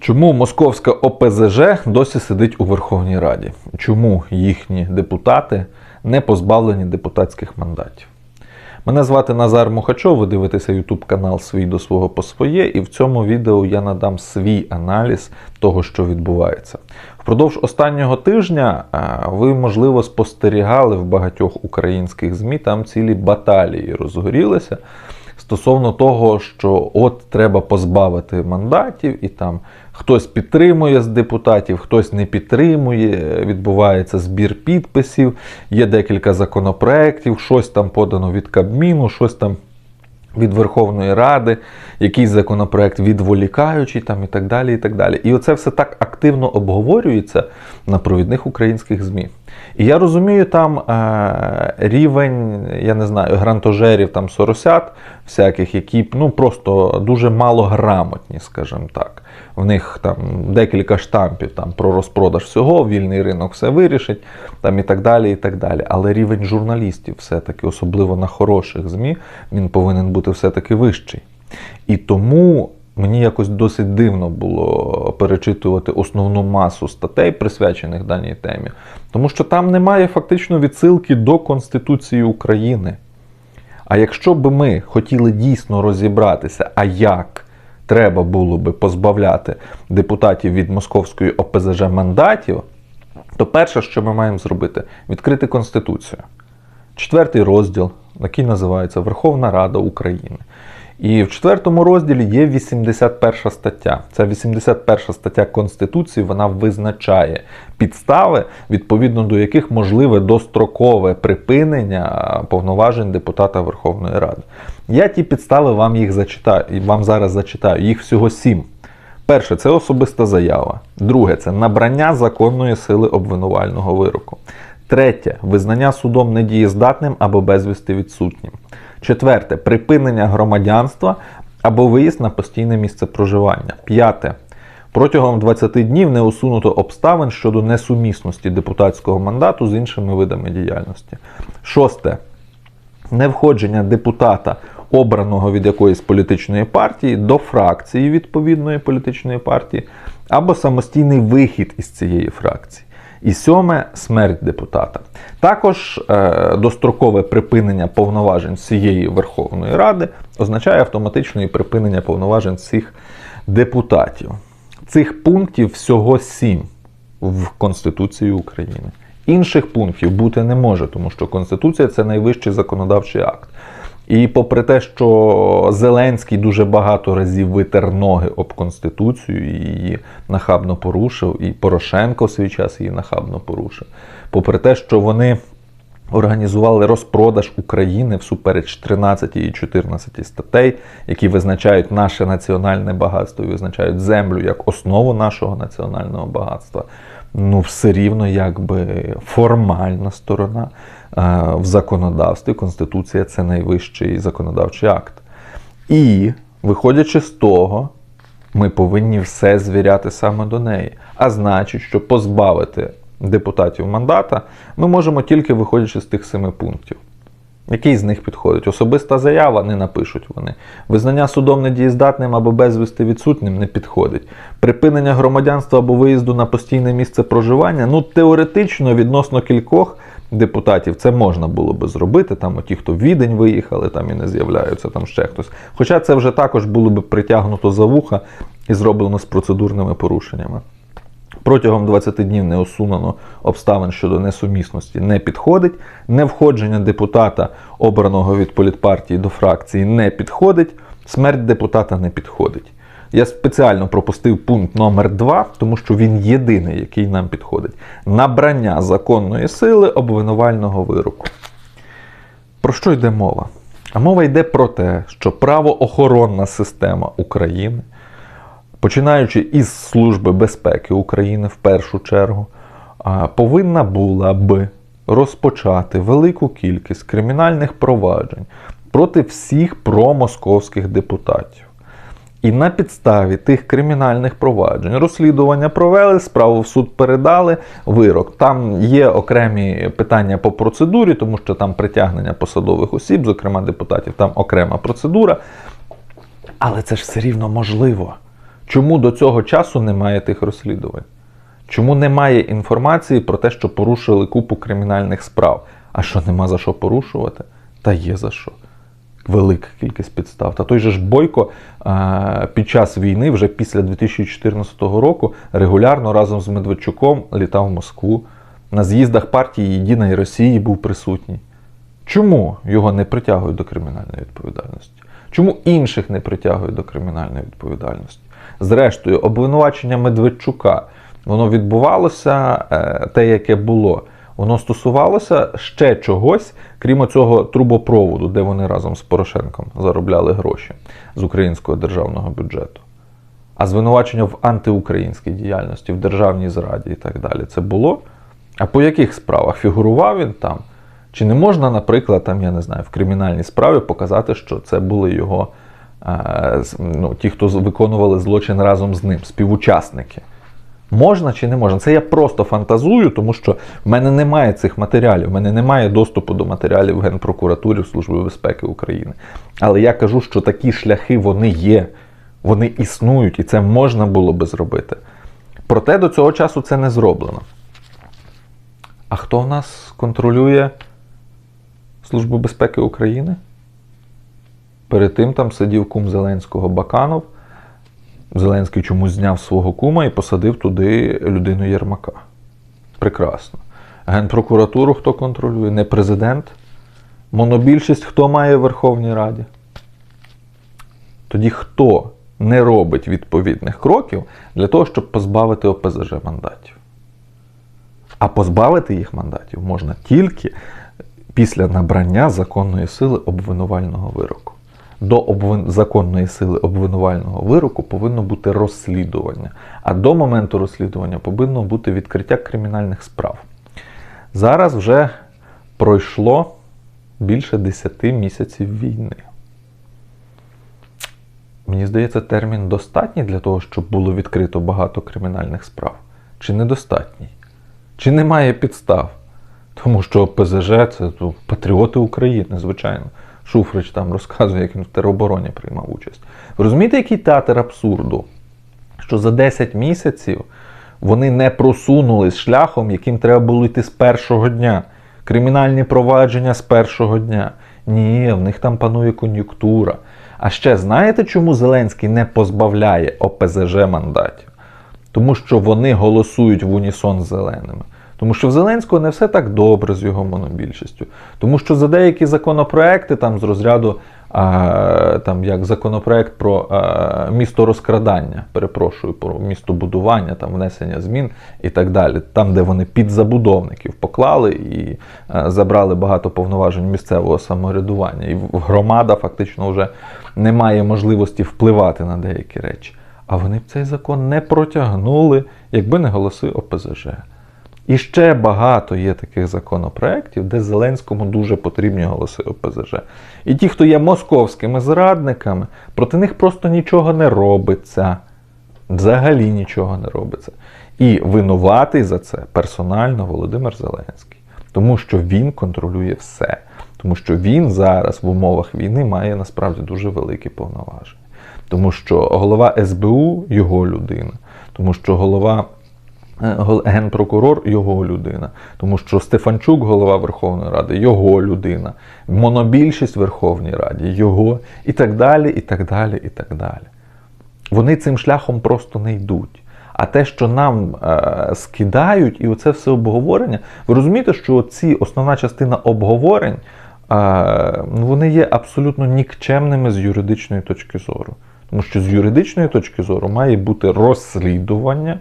Чому московська ОПЗЖ досі сидить у Верховній Раді? Чому їхні депутати не позбавлені депутатських мандатів? Мене звати Назар Мухачов, ви дивитеся YouTube канал Свій до свого по своє, і в цьому відео я надам свій аналіз того, що відбувається. Впродовж останнього тижня ви, можливо, спостерігали в багатьох українських ЗМІ, там цілі баталії розгорілися стосовно того, що от треба позбавити мандатів, і там хтось підтримує з депутатів, хтось не підтримує, відбувається збір підписів, є декілька законопроєктів, щось там подано від Кабміну, щось там. Від Верховної Ради, якийсь законопроект відволікаючий там і так далі. І так далі. І оце все так активно обговорюється на провідних українських ЗМІ. Я розумію, там е, рівень, я не знаю, грантожерів там соросят, всяких, які ну, просто дуже мало грамотні, скажімо так. В них там декілька штампів там, про розпродаж всього, вільний ринок все вирішить, там і так далі. і так далі. Але рівень журналістів, все-таки, особливо на хороших ЗМІ, він повинен бути все-таки вищий. І тому мені якось досить дивно було перечитувати основну масу статей, присвячених даній темі, тому що там немає фактично відсилки до Конституції України. А якщо б ми хотіли дійсно розібратися, а як треба було би позбавляти депутатів від московської ОПЗЖ мандатів, то перше, що ми маємо зробити, відкрити Конституцію. Четвертий розділ, який називається Верховна Рада України. І в четвертому розділі є 81 стаття. Ця 81 стаття Конституції вона визначає підстави, відповідно до яких можливе дострокове припинення повноважень депутата Верховної Ради. Я ті підстави вам їх зачитаю, вам зараз зачитаю. Їх всього сім. Перше це особиста заява. Друге це набрання законної сили обвинувального вироку. Третє визнання судом недієздатним або безвісти відсутнім. Четверте припинення громадянства або виїзд на постійне місце проживання. П'яте. Протягом 20 днів не усунуто обставин щодо несумісності депутатського мандату з іншими видами діяльності. Шосте. Невходження депутата, обраного від якоїсь політичної партії, до фракції відповідної політичної партії, або самостійний вихід із цієї фракції. І сьоме смерть депутата. Також е, дострокове припинення повноважень цієї Верховної Ради означає автоматичне припинення повноважень всіх депутатів. Цих пунктів всього сім в Конституції України. Інших пунктів бути не може, тому що Конституція це найвищий законодавчий акт. І попри те, що Зеленський дуже багато разів витер ноги об Конституцію і її нахабно порушив, і Порошенко в свій час її нахабно порушив. Попри те, що вони організували розпродаж України всупереч 13 і 14 статей, які визначають наше національне багатство і визначають землю як основу нашого національного багатства. Ну, все рівно, якби формальна сторона в законодавстві Конституція це найвищий законодавчий акт. І, виходячи з того, ми повинні все звіряти саме до неї. А значить, що позбавити депутатів мандата ми можемо тільки виходячи з тих семи пунктів. Який з них підходить? Особиста заява не напишуть вони. Визнання судом недієздатним або безвісти відсутнім не підходить. Припинення громадянства або виїзду на постійне місце проживання. Ну, теоретично, відносно кількох депутатів це можна було би зробити. Там ті, хто в відень виїхали, там і не з'являються, там ще хтось. Хоча це вже також було б притягнуто за вуха і зроблено з процедурними порушеннями. Протягом 20 днів не усунено обставин щодо несумісності не підходить. Невходження депутата, обраного від політпартії до фракції, не підходить. Смерть депутата не підходить. Я спеціально пропустив пункт номер 2 тому що він єдиний, який нам підходить. Набрання законної сили обвинувального вироку. Про що йде мова? А мова йде про те, що правоохоронна система України починаючи із Служби безпеки України в першу чергу, повинна була би розпочати велику кількість кримінальних проваджень проти всіх промосковських депутатів. І на підставі тих кримінальних проваджень розслідування провели, справу в суд передали вирок. Там є окремі питання по процедурі, тому що там притягнення посадових осіб, зокрема депутатів, там окрема процедура. Але це ж все рівно можливо. Чому до цього часу немає тих розслідувань? Чому немає інформації про те, що порушили купу кримінальних справ? А що нема за що порушувати? Та є за що. Велика кількість підстав. Та той же ж Бойко під час війни, вже після 2014 року, регулярно разом з Медведчуком літав в Москву. На з'їздах партії Єдиної Росії був присутній. Чому його не притягують до кримінальної відповідальності? Чому інших не притягують до кримінальної відповідальності? Зрештою, обвинувачення Медведчука воно відбувалося е, те, яке було. Воно стосувалося ще чогось, крім цього трубопроводу, де вони разом з Порошенком заробляли гроші з українського державного бюджету. А звинувачення в антиукраїнській діяльності, в державній зраді і так далі. Це було. А по яких справах фігурував він там? Чи не можна, наприклад, там, я не знаю, в кримінальній справі показати, що це були його е, ну, ті, хто виконували злочин разом з ним, співучасники? Можна чи не можна? Це я просто фантазую, тому що в мене немає цих матеріалів, в мене немає доступу до матеріалів в Генпрокуратурі в Служби безпеки України. Але я кажу, що такі шляхи вони є, вони існують, і це можна було би зробити. Проте до цього часу це не зроблено. А хто в нас контролює Службу безпеки України? Перед тим там сидів кум Зеленського Баканов. Зеленський чомусь зняв свого кума і посадив туди людину Єрмака. Прекрасно. Генпрокуратуру хто контролює? Не президент. Монобільшість хто має в Верховній Раді? Тоді хто не робить відповідних кроків для того, щоб позбавити ОПЗЖ мандатів? А позбавити їх мандатів можна тільки після набрання законної сили обвинувального вироку. До обвин... законної сили обвинувального вироку повинно бути розслідування. А до моменту розслідування повинно бути відкриття кримінальних справ. Зараз вже пройшло більше 10 місяців війни. Мені здається, термін достатній для того, щоб було відкрито багато кримінальних справ. Чи недостатній? Чи немає підстав? Тому що ПЗЖ це ну, патріоти України, звичайно. Шуфрич там розказує, як він в теробороні приймав участь. Ви розумієте, який театр абсурду? Що за 10 місяців вони не просунулись шляхом, яким треба було йти з першого дня. Кримінальні провадження з першого дня. Ні, в них там панує кон'юнктура. А ще знаєте, чому Зеленський не позбавляє ОПЗЖ мандатів? Тому що вони голосують в унісон з зеленими. Тому що в Зеленського не все так добре з його монобільшістю. Тому що за деякі законопроекти там з розряду, а, там як законопроект про а, місто розкрадання, перепрошую, про містобудування, там внесення змін і так далі, там, де вони під забудовників поклали і а, забрали багато повноважень місцевого самоврядування. І громада фактично вже не має можливості впливати на деякі речі. А вони б цей закон не протягнули, якби не голоси ОПЗЖ. І ще багато є таких законопроєктів, де Зеленському дуже потрібні голоси ОПЗЖ. І ті, хто є московськими зрадниками, проти них просто нічого не робиться. Взагалі нічого не робиться. І винуватий за це персонально Володимир Зеленський. Тому що він контролює все. Тому що він зараз в умовах війни має насправді дуже великі повноваження. Тому що голова СБУ його людина, тому що голова. Генпрокурор його людина, тому що Стефанчук, голова Верховної Ради, його людина, монобільшість Верховній Раді, його і так далі, і так далі, і так далі. Вони цим шляхом просто не йдуть. А те, що нам е, скидають, і оце все обговорення, ви розумієте, що ці основна частина обговорень е, вони є абсолютно нікчемними з юридичної точки зору. Тому що з юридичної точки зору має бути розслідування.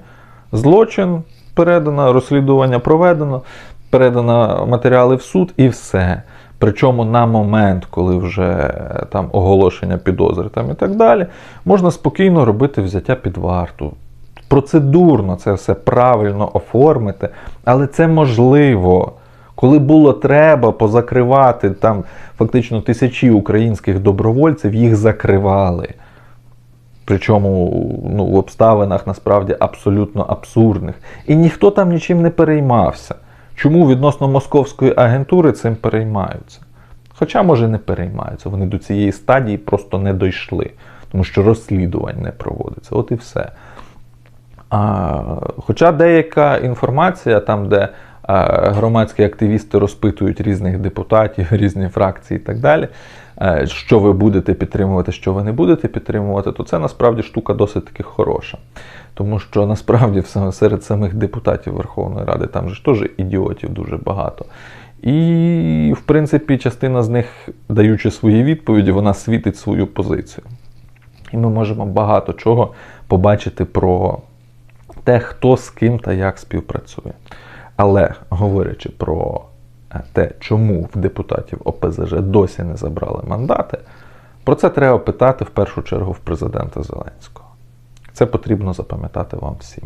Злочин передано, розслідування проведено, передано матеріали в суд і все. Причому на момент, коли вже там оголошення підозри там і так далі, можна спокійно робити взяття під варту. Процедурно це все правильно оформити, але це можливо. Коли було треба позакривати там фактично тисячі українських добровольців, їх закривали. Причому ну, в обставинах насправді абсолютно абсурдних. І ніхто там нічим не переймався. Чому відносно московської агентури цим переймаються? Хоча, може, не переймаються. Вони до цієї стадії просто не дійшли. тому що розслідувань не проводиться. От і все. А, хоча деяка інформація, там, де а, громадські активісти розпитують різних депутатів, різні фракції і так далі, що ви будете підтримувати, що ви не будете підтримувати, то це насправді штука досить таки хороша. Тому що насправді серед самих депутатів Верховної Ради там же теж ідіотів дуже багато. І, в принципі, частина з них, даючи свої відповіді, вона світить свою позицію. І ми можемо багато чого побачити про те, хто з ким та як співпрацює. Але говорячи про е, те, чому в депутатів ОПЗЖ досі не забрали мандати, про це треба питати в першу чергу в президента Зеленського. Це потрібно запам'ятати вам всім.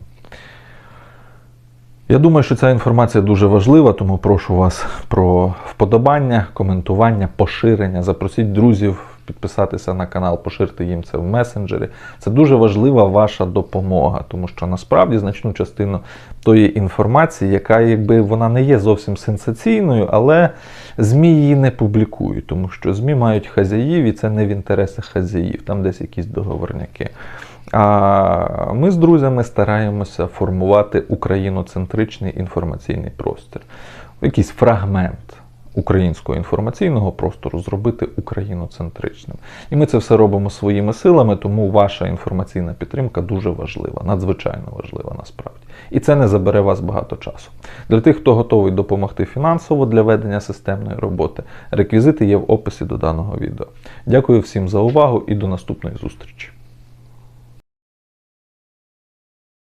Я думаю, що ця інформація дуже важлива, тому прошу вас про вподобання, коментування, поширення. Запросіть друзів підписатися на канал, поширити їм це в месенджері. Це дуже важлива ваша допомога, тому що насправді значну частину тої інформації, яка якби вона не є зовсім сенсаційною, але ЗМІ її не публікують, тому що ЗМІ мають хазяїв, і це не в інтересах хазяїв, там десь якісь договорняки. А ми з друзями стараємося формувати україноцентричний інформаційний простір. Якийсь фрагмент українського інформаційного простору зробити україноцентричним. І ми це все робимо своїми силами, тому ваша інформаційна підтримка дуже важлива, надзвичайно важлива насправді. І це не забере вас багато часу. Для тих, хто готовий допомогти фінансово для ведення системної роботи, реквізити є в описі до даного відео. Дякую всім за увагу і до наступної зустрічі.